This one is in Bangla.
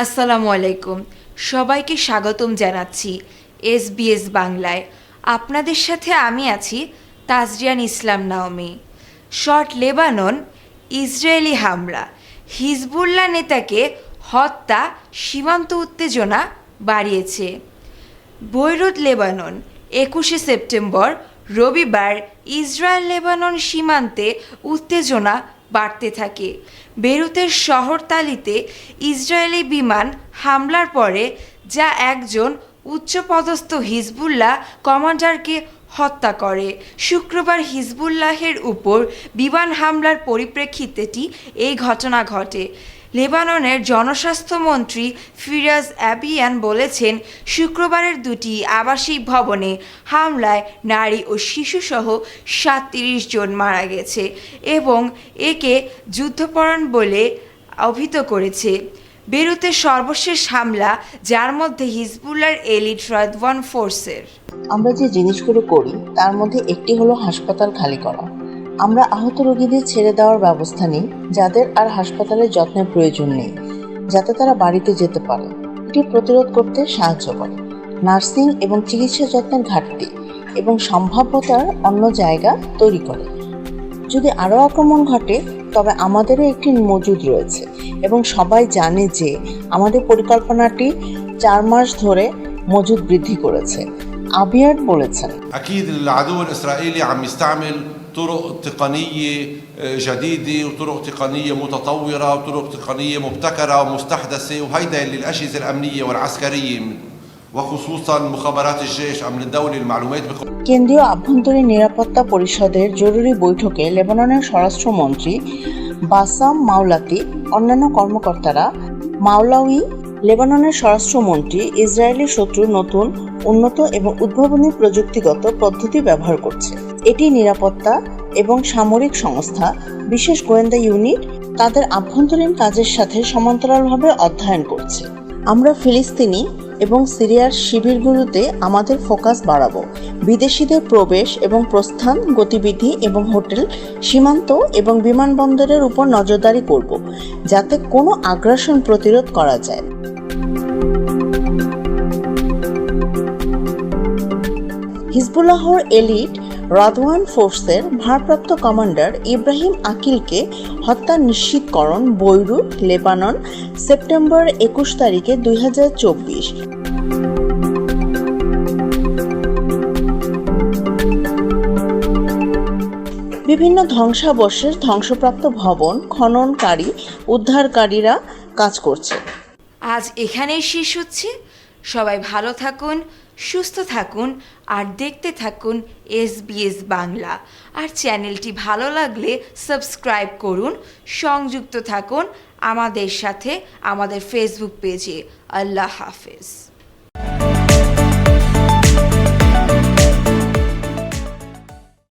আসসালামু আলাইকুম। সবাইকে স্বাগতম জানাচ্ছি এসবিএস বাংলায়। আপনাদের সাথে আমি আছি Tajrian Islam Naomi. Short Lebanon, Israeli হামলা, হিজবুল্লাহ নেতাকে হত্যা, সীমান্ত উত্তেজনা বাড়িয়েছে। বৈরুত লেবানন, একুশে সেপ্টেম্বর রবিবার ইসরায়েল লেবানন সীমান্তে উত্তেজনা বাড়তে থাকে। বেরুতের শহরতালিতে ইসরায়েলি বিমান হামলার পরে যা একজন উচ্চপদস্থ হিজবুল্লাহ কমান্ডারকে হত্যা করে। শুক্রবার হিজবুল্লাহের উপর বিমান হামলার পরিপ্রেক্ষিতেটি এই ঘটনা ঘটে। লেবাননের জনস্বাস্থ্যমন্ত্রী ফিরাজ অ্যাবিয়ান বলেছেন, শুক্রবারের দুটি আবাসিক ভবনে হামলায় নারী ও শিশুসহ সাতত্রিশ জন মারা গেছে এবং একে যুদ্ধপরণ বলে অভিহিত করেছে। বেরুতে সর্বশেষ হামলা, যার মধ্যে হিজবুল্লার এলিট রদওয়ান ফোর্সের। আমরা যে জিনিসগুলো করি, তার মধ্যে একটি হলো হাসপাতাল খালি করা। আমরা আহত রোগীদের ছেড়ে দেওয়ার ব্যবস্থা নিই, যাদের আর হাসপাতালের যত্নের প্রয়োজন নেই, যাতে তারা বাড়িতে যেতে পারে। এটি প্রতিরোধ করতে সাহায্য করে। নার্সিং এবং চিকিৎসা যত্নের ঘাটতি এবং সম্ভাব্যতার অন্য জায়গা তৈরি করে। যদি আরও আক্রমণ ঘটে, তবে আমাদেরও একটি মজুদ রয়েছে এবং সবাই জানে যে আমাদের পরিকল্পনাটি চার মাস ধরে মজুদ বৃদ্ধি করেছে। আবিয়ার বলেছেন أكيد العدو الإسرائيلي عم يستعمل طرق تقنية آه، جديدة وطرق تقنية متطورة وطرق تقنية مبتكرة ومستحدثة وهيدا اللي الأجهزة الأمنية والعسكرية وخصوصا مخابرات الجيش أمن الدولة المعلومات بق- কেন্দ্রীয় আভ্যন্তরীণ নিরাপত্তা পরিষদের জরুরি বৈঠকে লেবাননের স্বরাষ্ট্রমন্ত্রী বাসাম মাওলাতি অন্যান্য কর্মকর্তারা মাওলাউই লেবাননের স্বরাষ্ট্রমন্ত্রী ইসরায়েলি শত্রু নতুন, উন্নত এবং উদ্ভাবনী প্রযুক্তিগত পদ্ধতি ব্যবহার করছে। এটি নিরাপত্তা এবং সামরিক সংস্থা, বিশেষ গোয়েন্দা ইউনিট, তাদের আভ্যন্তরীণ কাজের সাথে সমান্তরালভাবে অধ্যয়ন করছে। আমরা ফিলিস্তিনি এবং সিরিয়ার শিবিরগুলোতে আমাদের ফোকাস বাড়াবো। বিদেশিদের প্রবেশ এবং প্রস্থান, গতিবিধি এবং হোটেল, সীমান্ত এবং বিমানবন্দরের উপর নজরদারি করব, যাতে কোনো আগ্রাসন প্রতিরোধ করা যায়। হিজবুল্লাহর এলিট রাদওয়ান ফোর্সের ভারপ্রাপ্ত কমান্ডার ইব্রাহিম আকিলকে হত্যা নিশ্চিতকরণ বৈরুত, লেবানন, সেপ্টেম্বর একুশ তারিখে দুই হাজার চব্বিশ। বিভিন্ন ধ্বংসাবশেষ ধ্বংসপ্রাপ্ত ভবন খননকারী, উদ্ধারকারীরা কাজ করছে। আজ এখানেই শেষ হচ্ছে। সবাই ভালো থাকুন, সুস্থ থাকুন, আর দেখতে থাকুন এসবিএস বাংলা। আর চ্যানেলটি ভালো লাগলে সাবস্ক্রাইব করুন, সংযুক্ত থাকুন আমাদের সাথে, আমাদের ফেসবুক পেজে। আল্লাহ হাফেজ।